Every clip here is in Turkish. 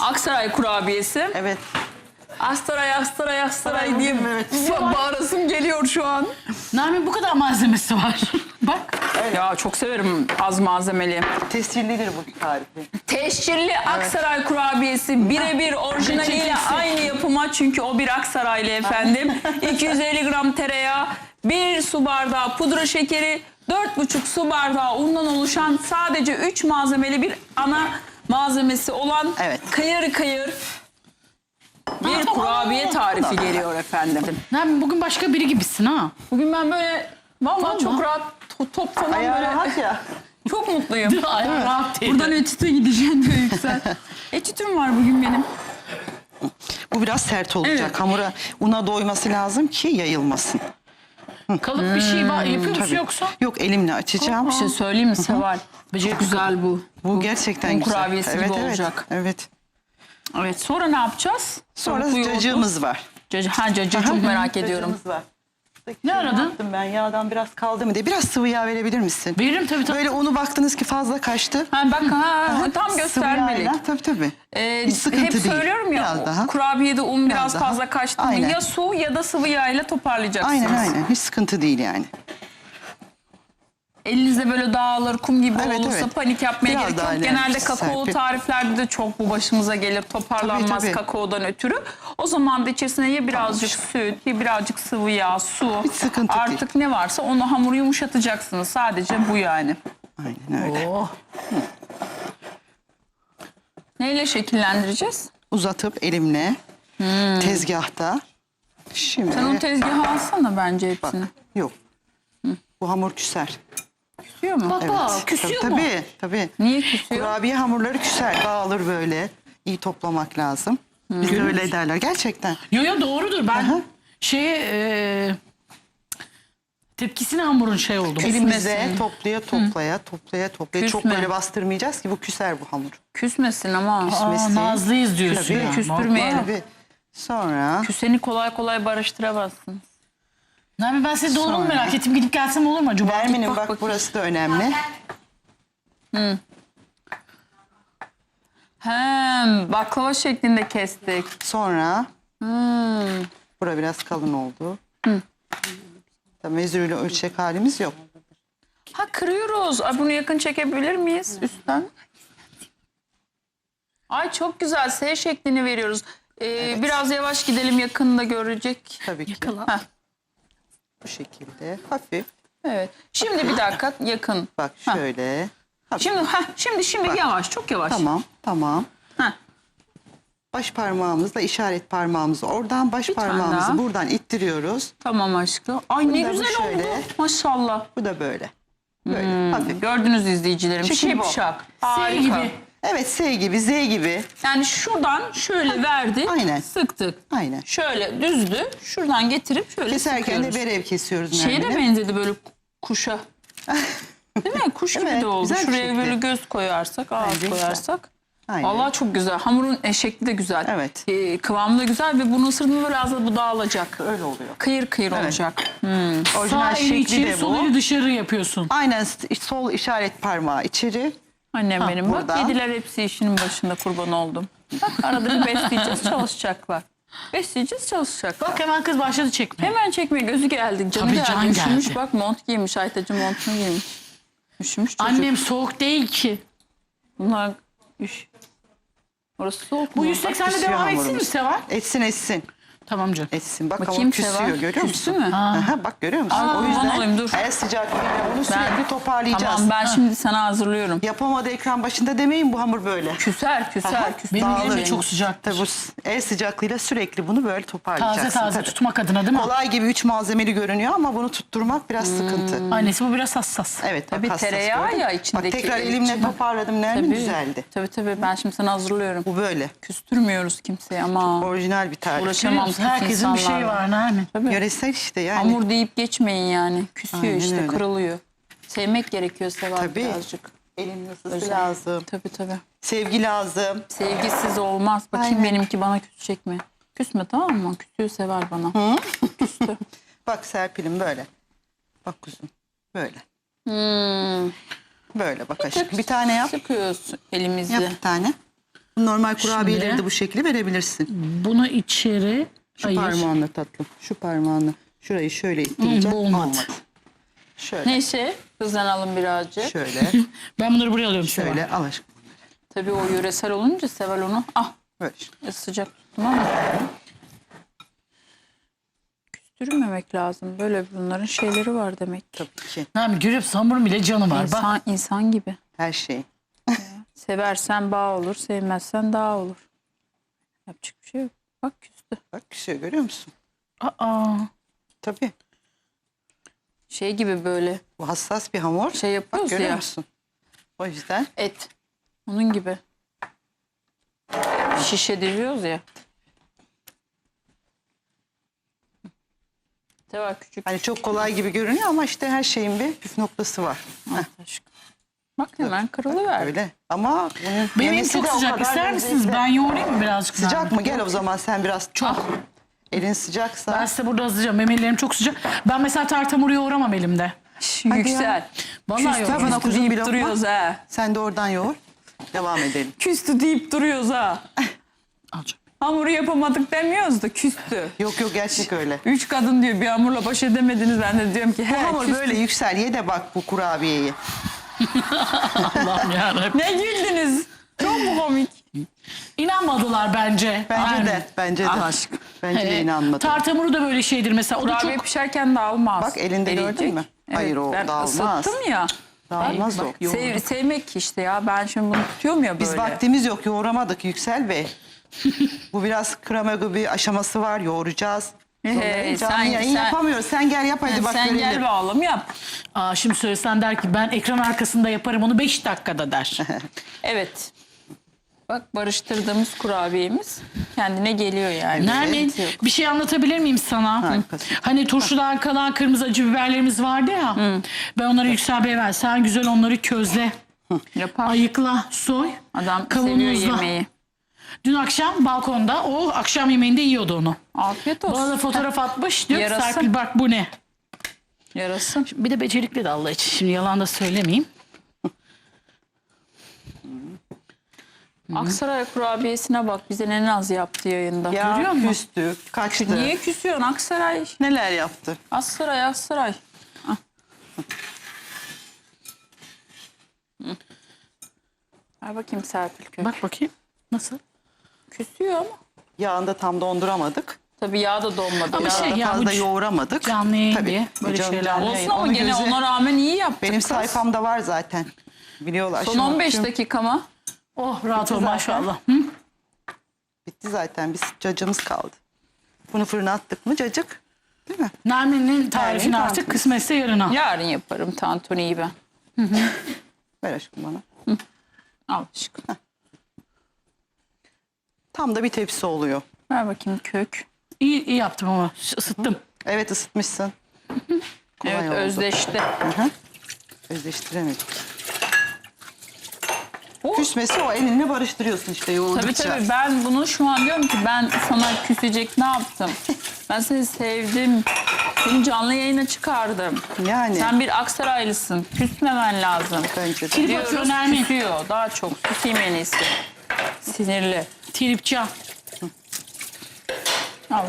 Aksaray kurabiyesi. Evet. Astaray, Astaray, Astaray diye Evet. ba- bağırasım geliyor şu an. Nermin bu kadar malzemesi var. Bak. Ya çok severim az malzemeli. Tescillidir bu tarifi. Teşhirli Aksaray kurabiyesi birebir orijinaliyle Reçetesi. aynı yapıma çünkü o bir Aksaraylı efendim. 250 gram tereyağı, 1 su bardağı pudra şekeri, 4,5 su bardağı undan oluşan sadece 3 malzemeli bir ana malzemesi olan Evet. kıyır kıyır bir kurabiye tarifi geliyor efendim. Nermin bugün başka biri gibisin ha. Bugün ben böyle vallahi Vallahi. çok rahat to- top falan Ayağı böyle rahat ya. çok mutluyum. Ayağı rahat değil. Buradan etüte gideceğim diyor Yüksel. Etütüm var bugün benim. Bu biraz sert olacak. Evet. Hamura una doyması lazım ki yayılmasın. Kalıp bir şey var. Yapıyor musun Tabii. yoksa? Yok elimle açacağım. Bir şey söyleyeyim mi Seval? Çok güzel bu. Bu gerçekten un güzel. kurabiyesi evet, gibi evet, olacak. Evet. Evet sonra ne yapacağız? Sonra yoğurdu. cacığımız var. Cacı, ha cacığı çok merak ediyorum. Cacığımız var. Ne aradın? Yaptım ben yağdan biraz kaldı mı diye. Biraz sıvı yağ verebilir misin? Veririm tabii tabii. Böyle unu baktınız ki fazla kaçtı. Ha bak ha, tam Sıvı göstermelik. yağla, Tabii tabii. Ee, Hiç sıkıntı hep değil. söylüyorum ya Biraz daha. kurabiyede un biraz, Biraz daha. fazla kaçtı Aynen. ya su ya da sıvı yağ ile toparlayacaksınız. Aynen aynen. Hiç sıkıntı değil yani. Elinizde böyle dağılır kum gibi Evet, olursa evet. panik yapmaya Biraz gerek yok. Genelde kakaolu serpil. tariflerde de çok bu başımıza gelir toparlanmaz Tabii, tabii. kakaodan ötürü. O zaman da içerisine ya birazcık süt ya birazcık sıvı yağ, su sıkıntı değil. artık ne varsa onu hamuru yumuşatacaksınız. Sadece bu yani. Aynen öyle. Oh. Neyle şekillendireceğiz? Uzatıp elimle tezgahta. Şimdi Sen o tezgahı alsana bence hepsini. yok. Bu hamur küser. Küsüyor mu? Bak küsüyor tabii, mu? Tabii tabii. Niye küsüyor? Kurabiye hamurları küser, dağılır böyle. İyi toplamak lazım. Biz öyle ederler gerçekten. Yo yo doğrudur. Ben Aha. şeye e, tepkisine hamurun şey oldum. Elimizde toplaya toplaya toplaya toplaya çok Küsme. böyle bastırmayacağız ki bu küser bu hamur. Küsmesin ama. Aa, küsmesi. nazlıyız diyorsun Tabii, ya. küstürmeyelim. Tabii. Sonra Küseni kolay kolay barıştıramazsın. Nermin ben senin doğrunu Sonra. merak ettim. Gidip gelsem olur mu acaba? Nermin'in bak bak, bakayım. burası da önemli. Hem baklava şeklinde kestik. Sonra Hmm. bura biraz kalın oldu. Tabii mezürüyle ölçecek halimiz yok. Ha kırıyoruz. Ay bunu yakın çekebilir miyiz üstten? Ay çok güzel. S şeklini veriyoruz. Ee, Biraz yavaş gidelim yakında görecek. Tabii ki Heh, bu şekilde hafif. evet. Şimdi bir dakika yakın. Bak Ha. şöyle. Hafif. Şimdi ha şimdi şimdi yavaş çok yavaş. Tamam tamam. Heh. Baş parmağımızla işaret parmağımızı oradan baş tane parmağımızı daha. buradan ittiriyoruz. Tamam aşkım. Ay ne da bu güzel şöyle. oldu. Maşallah. Bu da böyle. Böyle hafif. Gördünüz izleyicilerim. Bu. Şipşak. Harika. gibi. Evet S gibi Z gibi. Yani şuradan şöyle verdik. Aynen. Sıktık. Aynen. Şöyle düzdü. Şuradan getirip şöyle Keserken de sıkıyoruz. berev kesiyoruz Şeye de benzedi böyle kuşa. Değil mi? Kuş gibi Evet, de oldu. güzel bir Şuraya şekli. böyle göz koyarsak, ağız Bence güzel. koyarsak. Aynen. Vallahi çok güzel. Hamurun e, şekli de güzel. Evet. Ee, kıvamı da güzel ve bunu ısırdığında böyle ağzında bu dağılacak. Öyle oluyor. Kıyır kıyır Evet. olacak. Orijinal Sağ eli şekli içeri, de sol bu. eli dışarı yapıyorsun. Aynen s- sol işaret parmağı içeri. Annem Ha, benim. Bak buradan. yediler hepsi işinin başında kurban oldum. Bak arada bir besleyeceğiz çalışacaklar. Besleyeceğiz çalışacaklar. Bak hemen kız başladı çekmeye. Hemen çekmeye gözü geldi. Canı Tabii geldi. can Üşümüş geldi. bak mont giymiş. Aytacı montunu giymiş. Üşümüş çocuk. Annem soğuk değil ki. Bunlar üş. Orası soğuk Bu mu? 180'le küsüyor devam etsin mi. Seval? Etsin etsin. Tamam canım. Etsin. Bak Bakayım hamur küsüyor Seval. görüyor Küstü musun? mü? Aha, bak görüyor musun? Aa, o yüzden olayım, dur. el sıcaklığıyla bunu sürekli toparlayacağız. Tamam ben şimdi sana hazırlıyorum. Yapamadı ekran başında demeyin bu hamur böyle. Küser küser Aha, küser. Benim elim de Dağılır. çok sıcaktır. Tabii bu s- el sıcaklığıyla sürekli bunu böyle toparlayacaksın. Taze taze Tabii. tutmak adına değil mi? Kolay gibi üç malzemeli görünüyor ama bunu tutturmak biraz sıkıntı. Annesi bu biraz hassas. Evet bak Tabii hassas tereyağı gördün. ya içindeki Bak tekrar el elimle için. toparladım Nermin güzeldi. Tabii tabii ben şimdi sana hazırlıyorum. Bu böyle. Küstürmüyoruz kimseye ama. Orijinal bir tarif. Uğraşamam. Herkesin bir şeyi var Nermin. Tabii. Yöresel işte yani. Hamur deyip geçmeyin yani. Küsüyor Aynen işte öyle. kırılıyor. Sevmek gerekiyor Seval Tabii. birazcık. Elin Özel. lazım. Tabii tabii. Sevgi lazım. Sevgisiz olmaz. Bakayım Aynen. benimki bana küsecek mi? Küsme tamam mı? Küsüyor Seval bana. Küstü. Bak Serpil'im böyle. Bak kuzum. Böyle. Hmm. Böyle bak aşkım. Bir tane yap. Sıkıyoruz elimizle. Yap bir tane. Bu normal kurabiyeleri Şimdi- de bu şekilde verebilirsin. Bunu içeri Şu ayır. parmağınla tatlım. Şu parmağınla. Şurayı şöyle ittireceksin. bu olmadı. Şöyle. Neyse hızlanalım birazcık. Şöyle. Ben bunları buraya alıyorum. Şöyle. şöyle al aşkım. Tabii o yöresel olunca Seval onu. Ah Böyle e, sıcak tuttum ama. Küstürmemek lazım. Böyle bunların şeyleri var demek ki. Tabii ki. Görüyor musun? Hamurun bile canı var. Bak. İnsan, insan gibi. Her şey. Seversen bağ olur, sevmezsen dağ olur. Yapacak bir şey yok. Bak küstü. Bak küsüyor görüyor musun? Aa. Tabii. Şey gibi böyle Bu hassas bir hamur. şey Bak yapıyoruz görüyor ya. musun? O yüzden Et. Onun gibi. Şişe diriyoruz ya. Seval küçük. hani çok kolay gibi görünüyor ama işte her şeyin bir püf noktası var. Allah aşkına. Bak hemen kırılıver. Öyle. Ama bunun Benim çok de o sıcak. kadar İster lezzetli. misiniz? Ben yoğurayım mı birazcık? Sıcak mı? Gel o zaman sen biraz. Çok. Elin sıcaksa. Ben size burada hızlıca memelerim çok sıcak. Ben mesela tartamuru yoğuramam elimde. Yüksel. Vallahi Küstü yoğuramam. bana kuzum bir deyip lokma. duruyoruz ha. Sen de oradan yoğur. Devam edelim. Küstü deyip duruyoruz ha. Alacağım. Hamuru yapamadık demiyoruz da küstü. Yok yok gerçek öyle. Üç kadın diyor bir hamurla baş edemediniz. Ben de diyorum ki Bu he hamur küstü. böyle yüksel. Ye de bak bu kurabiyeyi. Allah'ım yarabbim. Ne güldünüz? Çok mu komik? İnanmadılar bence. Bence Aynen. de. Bence de. Allah aşkına. Bence de Ee, inanmadım. Tartamuru da böyle şeydir mesela. O da Kurabiye çok pişerken dağılmaz. Bak, elinde gördün Eriyecek. mü? Hayır, o ben dağılmaz. ısıttım ya. Dağılmaz Bak, o. sev- sevmek işte ya. Ben şimdi bunu tutuyorum ya böyle. Biz vaktimiz yok yoğuramadık Yüksel Bey. bu biraz krema gibi aşaması var yoğuracağız. Canlı sen- yayın sen- yapamıyoruz. Sen gel yap hadi bak Sen görelim. gel bağlam yap. Aa, şimdi söylesen der ki ben ekran arkasında yaparım onu 5 dakikada der. Evet. Bak barıştırdığımız kurabiyemiz kendine geliyor yani. Nermin Evet, yok. bir şey anlatabilir miyim sana? Harikasın. Hani turşudan kalan kırmızı acı biberlerimiz vardı ya. Ben onları Yüksel Bey'e ver. Sen güzel onları közle. Yapar. Ayıkla, soy. Adam seviyor kavanozla. yemeği. Dün akşam balkonda o akşam yemeğinde yiyordu onu. Afiyet olsun. Bana da fotoğraf atmış. Diyor ki Yarasın. Serpil bak bu ne? Yarasın. Bir de becerikli de Allah için. Şimdi yalan da söylemeyeyim. Aksaray kurabiyesine bak bize ne naz yaptı yayında. Ya Görüyor musun? küstü, kaçtı. Niye küsüyorsun Aksaray? Neler yaptı? Aksaray Aksaray. Ah. Ver bakayım Serpil kök. Bak bakayım. Nasıl? Küsüyor ama. Yağında tam donduramadık. Tabii yağ da donmadı. Ama ya. şey- ya fazla bu yoğuramadık. canlı yayın Tabii. diye böyle Canlı- şeyler canlı olsun ama gene göze- ona rağmen iyi yaptık. Benim kız. sayfamda var zaten. Biliyorlar. Son Şimdi 15 bakıyorum. dakika mı? Oh rahat ol maşallah. Hı? Bitti zaten. Biz cacığımız kaldı. Bunu fırına attık mı cacık? Değil mi? Nermin'in tarifini Nermin artık kısmetse yarına. Yarın yaparım tantuniyi ben. Ver aşkım bana. Al aşkım. Tam da bir tepsi oluyor. Ver bakayım kök. İyi, iyi yaptım ama ısıttım. Evet ısıtmışsın. Kolay evet oldu. özdeşti. Hı hı. Özleştiremedik. Oh. Küsmesi o elinle barıştırıyorsun işte Tabii yoğurdukça. tabii ben bunu şu an diyorum ki ben sana küsecek ne yaptım? Ben seni sevdim. Seni canlı yayına çıkardım. Yani Sen bir Aksaraylısın. Küsmemen lazım. bence de. Diyoruz küsüyor. Daha çok küseyim en iyisi. Sinirli. Tripcan. Al.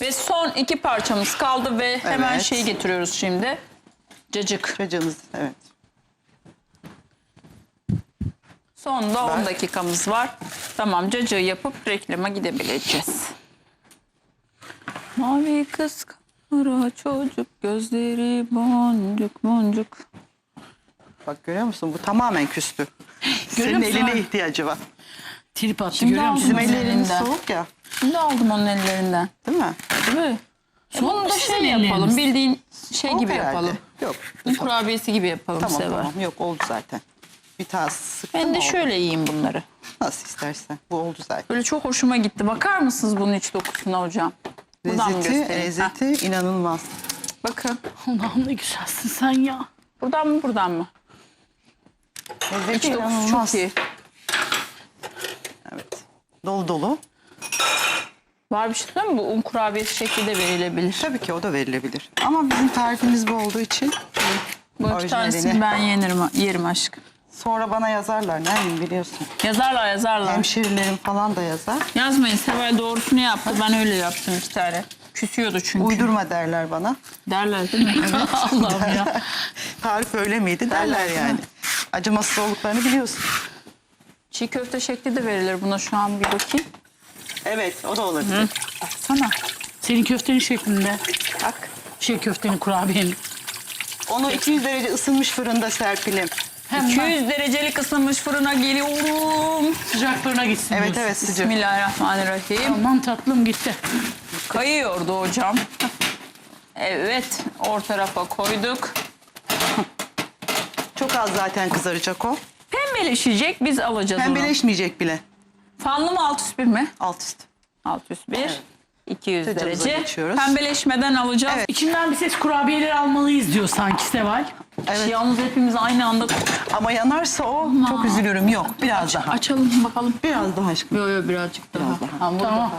Ve son iki parçamız kaldı ve hemen Evet. şey getiriyoruz şimdi. Cacık. Cacığımız evet. Son da 10 Ver. dakikamız var. Tamam cacığı yapıp reklama gidebileceğiz. Mavi kız kara çocuk gözleri boncuk boncuk. Bak görüyor musun? Bu tamamen küstü. Senin musun? eline ihtiyacı var. Trip attı Şimdi görüyor musun? Bizim ellerimiz elinden. soğuk ya. Şimdi aldım onun ellerinden. Değil mi? Tabii. E bunu da şey mi yapalım? Bildiğin şey Soğuk gibi herhalde. yapalım. Yok. Un kurabiyesi gibi yapalım Tamam Seval. tamam. Yok oldu zaten. Bir tane sıktım Ben de oldu. şöyle yiyeyim bunları. Nasıl istersen. Bu oldu zaten. Böyle çok hoşuma gitti. Bakar mısınız bunun iç dokusuna hocam? Buradan mı Lezzeti, göstereyim? lezzeti inanılmaz. Bakın. Allah'ım ne güzelsin sen ya. Buradan mı buradan mı? Lezzeti İç dokusu inanılmaz. çok iyi. Evet. Dolu dolu. Var bir şey değil mi? Bu un kurabiyesi şekli de verilebilir. Tabii ki o da verilebilir. Ama bizim tarifimiz bu olduğu için Bu iki Orijinalini. tanesini ben yenirim, yerim aşkım. Sonra bana yazarlar Nermin biliyorsun. Yazarlar yazarlar. Hemşerilerim falan da yazar. Yazmayın Seval doğrusunu yaptı. Ben öyle yaptım iki tane. Küsüyordu çünkü. Uydurma derler bana. Derler değil mi? Allah'ım ya. Tarif öyle miydi derler yani. Acımasız olduklarını biliyorsun. Çiğ köfte şekli de verilir buna şu an bir bakayım. Evet o da olabilir. Baksana. Senin köftenin şeklinde. Bak. Şey köftenin kurabiyenin. Onu 200 derece ısınmış fırında serpilim. Hemen 200 derecelik ısınmış fırına geliyorum. sıcak fırına gitsin Evet diyorsun. evet sıcak. Bismillahirrahmanirrahim. Aman tatlım gitti. Kayıyordu hocam. Evet, orta tarafa koyduk. Çok az zaten kızaracak o. Pembeleşecek, biz alacağız onu. Pembeleşmeyecek bile. Fanlı mı alt üst bir mi? Alt üst. Alt üst bir. 200 Sıcağımıza derece. geçiyoruz. Pembeleşmeden alacağız. Evet. İçimden bir ses kurabiyeleri almalıyız diyor sanki Seval. Evet. Yalnız hepimiz aynı anda Ama yanarsa o çok üzülürüm. Yok biraz daha. açalım bakalım. Biraz daha aşkım. Yok yok birazcık daha. Hamur Tamam.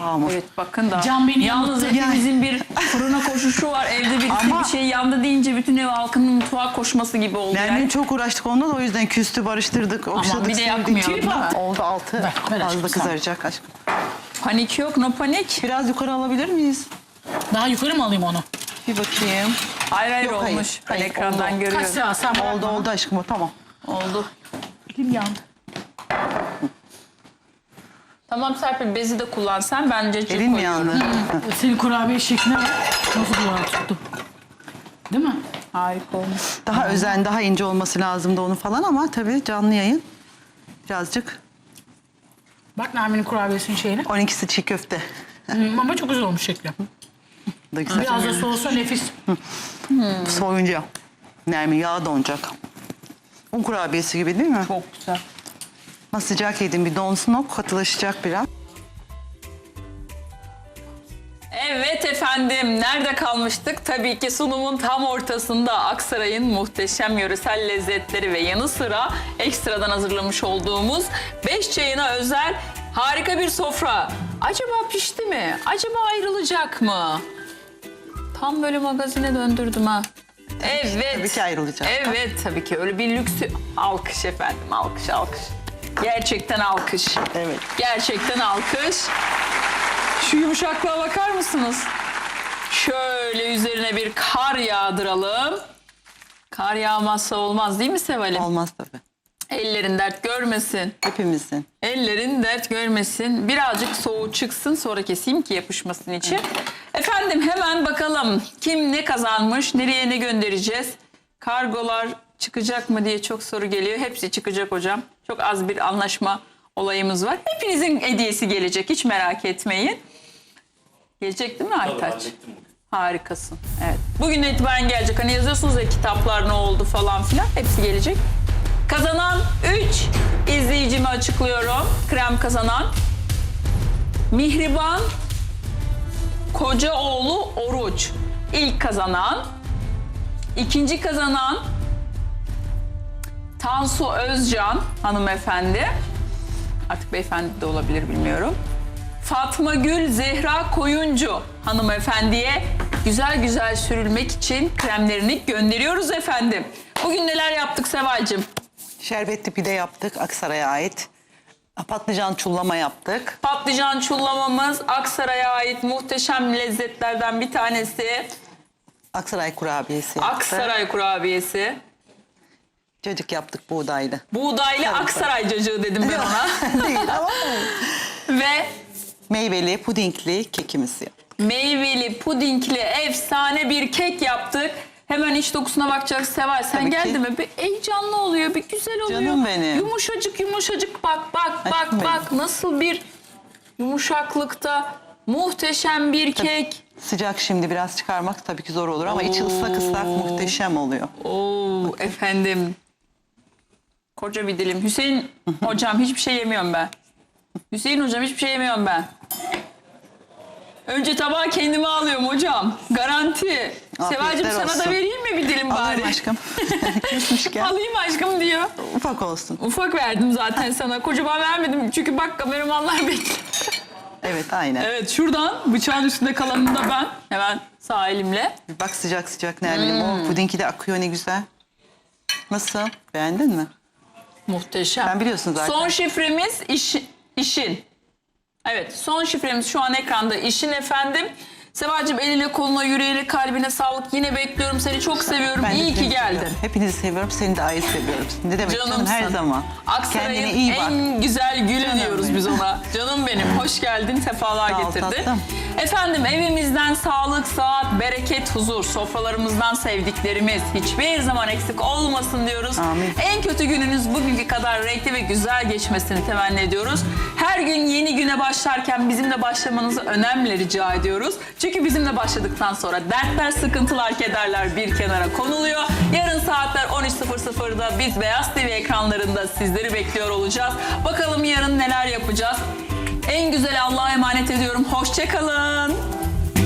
Daha. Mı? Evet bakın da. Can beni Yalnız yanılttı. hepimizin bir fırına koşuşu var. Evde birisi Ama- bir şey yandı deyince bütün ev halkının mutfağa koşması gibi oldu. Nermin yani. çok uğraştık onunla da o yüzden küstü, barıştırdık, okşadık. bir de mi? Oldu altı. Ver, ver aşkım Fazla sen. kızaracak aşkım. Panik yok, no panik. Biraz yukarı alabilir miyiz? Daha yukarı mı alayım onu? Bir bakayım. Hayır hayır Yok, hayır. olmuş. Ben Hayır, ekrandan oldu. Kaç görüyorum. saat sen Oldu bana. oldu aşkım o tamam. Oldu. Elim yandı. Tamam Serpil bezi de kullan sen. Bence cırt Elin mi yandı? Senin kurabiye şekline bak. Nasıl duvara tuttu. Değil mi? Harika olmuş. Daha özen, daha ince olması lazımdı onun falan ama tabii canlı yayın. Birazcık. Bak Nermin'in kurabiyesinin şeyine. 12'si çiğ köfte. Hmm, ama çok güzel olmuş şekli. Da güzel. Biraz da soğusa nefis. Soyunca. Nermin yağ donacak. Un kurabiyesi gibi değil mi? Çok güzel. Ama sıcak yedim bir donsun o katılaşacak biraz. Evet efendim nerede kalmıştık? Tabii ki sunumun tam ortasında Aksaray'ın muhteşem yöresel lezzetleri ve yanı sıra ekstradan hazırlamış olduğumuz 5 çayına özel harika bir sofra. Acaba pişti mi? Acaba ayrılacak mı? Tam böyle magazine döndürdüm ha. Evet. Tabii ki ayrılacak. Evet tabii ki öyle bir lüksü. Alkış efendim alkış alkış. Gerçekten alkış. Evet. Gerçekten alkış. Şu yumuşaklığa bakar mısınız? Şöyle üzerine bir kar yağdıralım. Kar yağmazsa olmaz değil mi Seval'im? Olmaz tabii. Ellerin dert görmesin. Hepimizin. Ellerin dert görmesin. Birazcık soğuğu çıksın sonra keseyim ki yapışmasın için. Efendim hemen bakalım kim ne kazanmış, nereye ne göndereceğiz? Kargolar çıkacak mı diye çok soru geliyor. Hepsi çıkacak hocam. Çok az bir anlaşma olayımız var. Hepinizin hediyesi gelecek hiç merak etmeyin. Gelecek değil mi Aytaç? Harikasın. Evet. Bugün itibaren gelecek. Hani yazıyorsunuz ya kitaplar ne oldu falan filan. Hepsi gelecek. Kazanan 3 izleyicimi açıklıyorum. Krem kazanan. Mihriban Kocaoğlu Oruç. İlk kazanan. İkinci kazanan Tansu Özcan hanımefendi. Artık beyefendi de olabilir bilmiyorum. Fatma Gül Zehra Koyuncu hanımefendiye güzel güzel sürülmek için kremlerini gönderiyoruz efendim. Bugün neler yaptık Seval'cim? Şerbetli pide yaptık Aksaray'a ait. Patlıcan çullama yaptık. Patlıcan çullamamız Aksaray'a ait muhteşem lezzetlerden bir tanesi. Aksaray kurabiyesi yaptık. Aksaray kurabiyesi. Cacık yaptık buğdaylı. Buğdaylı Aksaray cacığı dedim ben ona. Değil ama Ve meyveli, pudingli kekimiz yaptık. meyveli, pudingli, efsane bir kek yaptık. Hemen iç dokusuna bakacağız Seval. Sen Tabii ki. geldi mi? Bir heyecanlı oluyor, bir güzel oluyor. Canım benim. Yumuşacık yumuşacık bak bak bak Aşkım bak nasıl bir yumuşaklıkta muhteşem bir kek. Sıcak şimdi biraz çıkarmak tabii ki zor olur ama içi ıslak ıslak muhteşem oluyor. Oo efendim. Koca bir dilim. Hüseyin hocam hiçbir şey yemiyorum ben. Hüseyin hocam hiçbir şey yemiyorum ben. Önce tabağı kendime alıyorum hocam. Garanti. Sevalcim sana olsun. da vereyim mi bir dilim Alayım bari? aşkım. Kesmişken Alayım aşkım diyor. ufak olsun. Ufak verdim zaten sana. Kocaman vermedim. Çünkü bak kameramanlar bekliyor. Evet aynen. Evet şuradan bıçağın üstünde kalanını da ben hemen sağ elimle. Bak sıcak sıcak Nermin'im. Hmm. O pudingi de akıyor ne güzel. Nasıl? Beğendin mi? Muhteşem. Ben biliyorsun zaten. Son şifremiz iş, işin. Evet son şifremiz şu an ekranda işin efendim. Sevacığım eline koluna yüreğine kalbine sağlık. Yine bekliyorum seni çok seviyorum. Ben de İyi ki seni geldin. seviyorum. Hepinizi seviyorum. Seni de ayrı seviyorum. Ne demek canım Canımsın. her zaman. Aksaray'ın Kendine iyi bak. en güzel gülü Canım diyoruz benim. biz ona. Canım benim hoş geldin sefalar Sağ ol getirdi. tatlım. Efendim evimizden sağlık, saat, bereket, huzur, sofralarımızdan sevdiklerimiz hiçbir zaman eksik olmasın diyoruz. Amin. En kötü gününüz bugünkü kadar renkli ve güzel geçmesini temenni ediyoruz. Her gün yeni güne başlarken bizimle başlamanızı önemli rica ediyoruz. Çünkü bizimle başladıktan sonra dertler, sıkıntılar, kederler bir kenara konuluyor. Yarın saatler 13.00'da biz Beyaz TV ekranlarında sizleri bekliyor olacağız. Bakalım yarın neler yapacağız. En güzel Allah'a emanet ediyorum. Hoşçakalın.